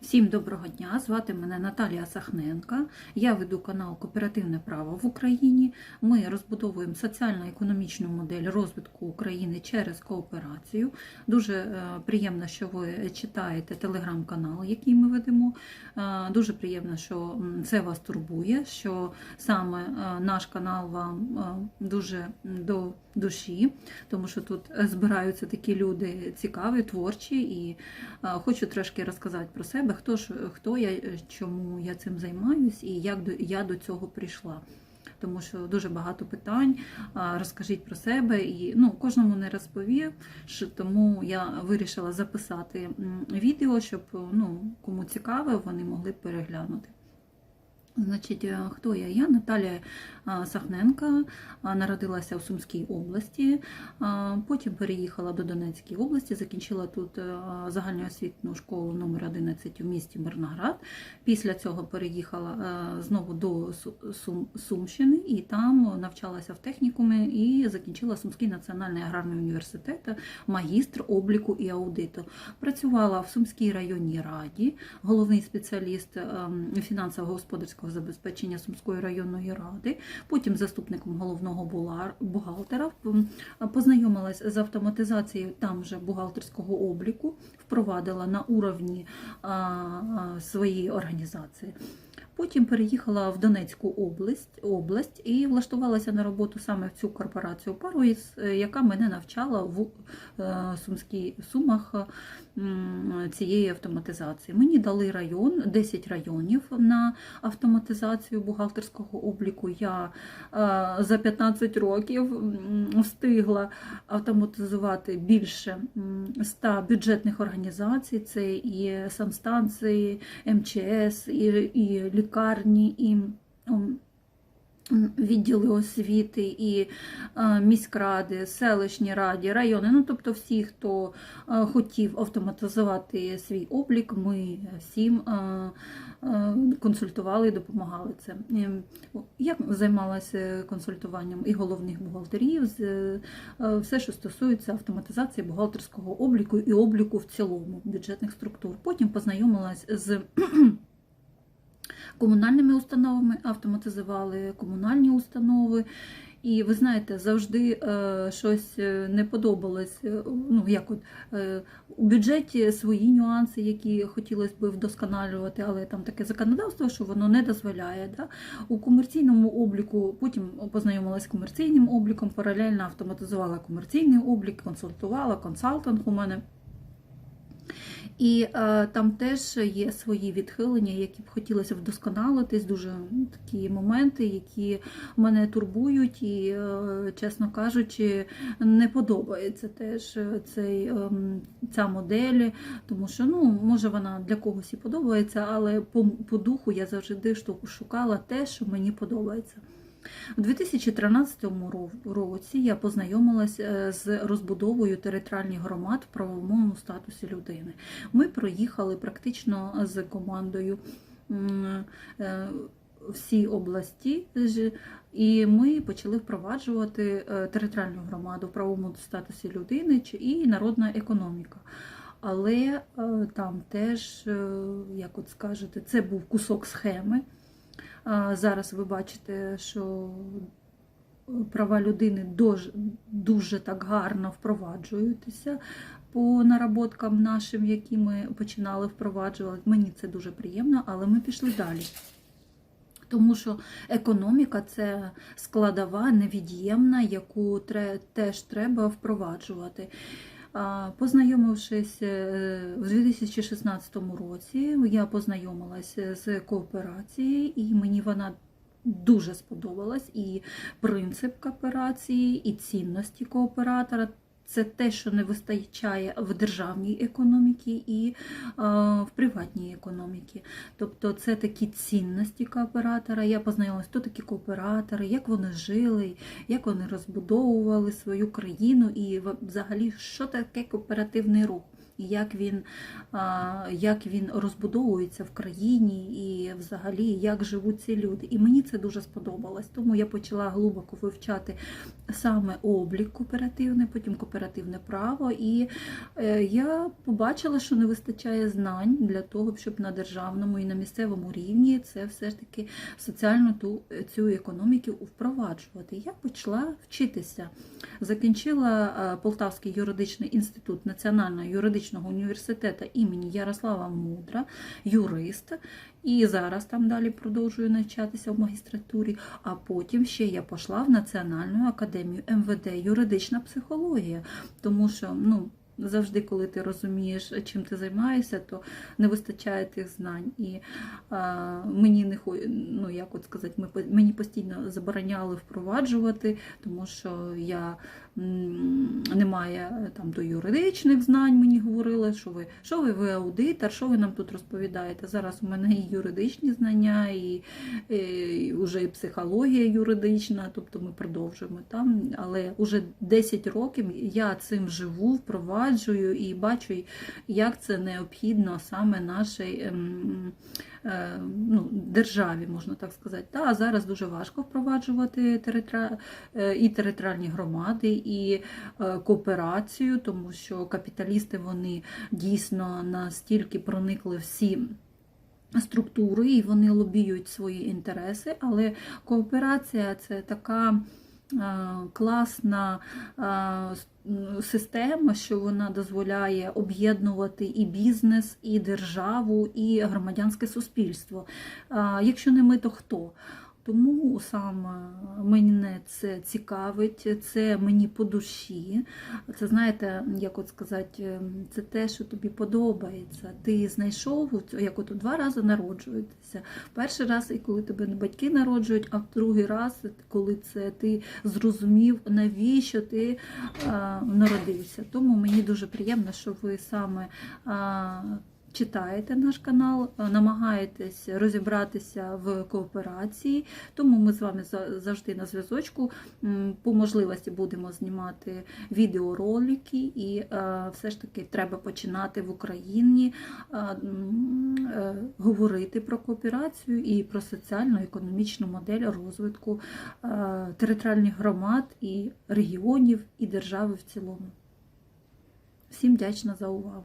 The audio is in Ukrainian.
Всім доброго дня! Звати мене Наталія Сахненка. Я веду канал Кооперативне право в Україні. Ми розбудовуємо соціально-економічну модель розвитку України через кооперацію. Дуже е, приємно, що ви читаєте телеграм-канал, який ми ведемо. Е, Дуже приємно, що це вас турбує, що саме е, наш канал вам дуже до душі, тому що тут збираються такі люди цікаві, творчі, і хочу трошки розказати про себе, хто ж хто я, е, чому я цим займаюсь і як до я до цього прийшла. Тому що дуже багато питань. Розкажіть про себе і ну кожному не розповів. Тому я вирішила записати відео, щоб ну кому цікаво, вони могли переглянути. Значить, е, хто я? Я Наталія Сахненка, народилася в Сумській області, потім переїхала до Донецької області, закінчила тут е, загальноосвітню школу номер 11 в місті Мирноград. Після цього переїхала е, знову до Сум- Сумщини і там навчалася в технікумі і закінчила Сумський національний аграрний університет, магістр обліку і аудиту. Працювала в Сумській районній раді, головний спеціаліст ем, фінансово-господарського забезпечення Сумської районної ради, потім заступником головного бухгалтера. Познайомилась з автоматизацією там же бухгалтерського обліку, впровадила на уровні своєї організації. Потім переїхала в Донецьку область, область і влаштувалася на роботу саме в цю корпорацію Паруїс, е, яка мене навчала в е, Сумській Сумах цієї автоматизації. Мені дали район, 10 районів на автоматизацію бухгалтерського обліку. Я е, за 15 років встигла автоматизувати більше м, 100 бюджетних організацій. Це і санстанції, МЧС, і, і лікарні, і м, відділи освіти, і е, міськради, селищні раді, райони. Ну, тобто всі, хто е, хотів автоматизувати свій облік, ми всім е, консультували і допомагали це. Я займалася консультуванням і головних бухгалтерів, все, що стосується автоматизації бухгалтерського обліку і обліку в цілому бюджетних структур. Потім познайомилась з комунальними установами, автоматизували комунальні установи. І ви знаєте, завжди е, щось е, не подобалось. Е, Ну, як от, у бюджеті свої нюанси, які хотілося б вдосконалювати, але там таке законодавство, що воно не дозволяє. Да? У комерційному обліку, потім познайомилася з комерційним обліком, паралельно автоматизувала комерційний облік, консультувала, консалтинг у мене. І е, там теж є свої відхилення, які б хотілося вдосконалитись, дуже такі моменти, які мене турбують, і, е, чесно кажучи, не подобається теж е, цей, ем, ця модель, тому що ну, може вона для когось і подобається, але по, по духу я завжди шукала те, що мені подобається. У 2013 році я познайомилась е, з розбудовою територіальних громад в правовому статусі людини. Ми проїхали практично з командою е, всі області, і ми почали впроваджувати е, територіальну громаду в правовому статусі людини і народна економіка. Але там теж, як от скажете, це був кусок схеми. Зараз ви бачите, що права людини дуже, дуже так гарно впроваджуються по наработкам нашим, які ми починали впроваджувати. Мені це дуже приємно, але ми пішли далі. Тому що економіка це складова невід'ємна, яку теж треба впроваджувати. Познайомившись у в 2016 році, я познайомилася з кооперацією, і мені вона дуже сподобалась. І принцип кооперації, і цінності кооператора. Це те, що не вистачає в державній економіці і е, в приватній економіці. Тобто це такі цінності кооператора. Я познайомилася, хто такі кооператори, як вони жили, як вони розбудовували свою країну і взагалі, що таке кооперативний рух. і як він, як він розбудовується в країні, і взагалі як живуть ці люди. І мені це дуже сподобалось. Тому я почала глибоко вивчати саме облік кооперативний, потім кооперативне право. І е, я побачила, що не вистачає знань для того, щоб на державному і на місцевому рівні це все ж таки соціальну ту цю економіку впроваджувати. Я почала вчитися. Закінчила е, Полтавський юридичний інститут Національного юридичного університету імені Ярослава Мудра, юрист. І зараз там далі продовжую навчатися в магістратурі. А потім ще я пішла в Національну академію МВД юридична психологія, тому що ну. Завжди, коли ти розумієш, чим ти займаєшся, то не вистачає тих знань. І а, мені не ну, як от сказати, ми, мені постійно забороняли впроваджувати, тому що я м, не має там до юридичних знань. Мені говорили, що ви що ви, ви аудитор, що ви нам тут розповідаєте? Зараз у мене і юридичні знання, і, і вже і психологія юридична, тобто ми продовжуємо там. Але вже 10 років я цим живу, впроваджую і бачу, як це необхідно саме нашій ем, е, ну, державі, можна так сказати. Та, а зараз дуже важко впроваджувати е, і територіальні громади, і е, кооперацію, тому що капіталісти вони дійсно настільки проникли всі. Структури і вони лобіюють свої інтереси, але кооперація це така класна е, с- м, система, що вона дозволяє об'єднувати і бізнес, і державу, і громадянське суспільство. Якщо не ми, то хто? Тому саме мене це цікавить, це мені по душі. Це знаєте, як от сказати, це те, що тобі подобається. Ти знайшов, як от два рази народжуєтеся. Перший раз, і коли тебе батьки народжують, а другий раз, коли це ти зрозумів, навіщо ти а, народився. Тому мені дуже приємно, що ви саме. Читаєте наш канал, намагаєтесь розібратися в кооперації, тому ми з вами завжди на зв'язочку. По можливості будемо знімати відеоролики, і е, все ж таки треба починати в Україні е, е, говорити про кооперацію і про соціально-економічну модель розвитку е, територіальних громад і регіонів і держави в цілому. Всім вдячна за увагу.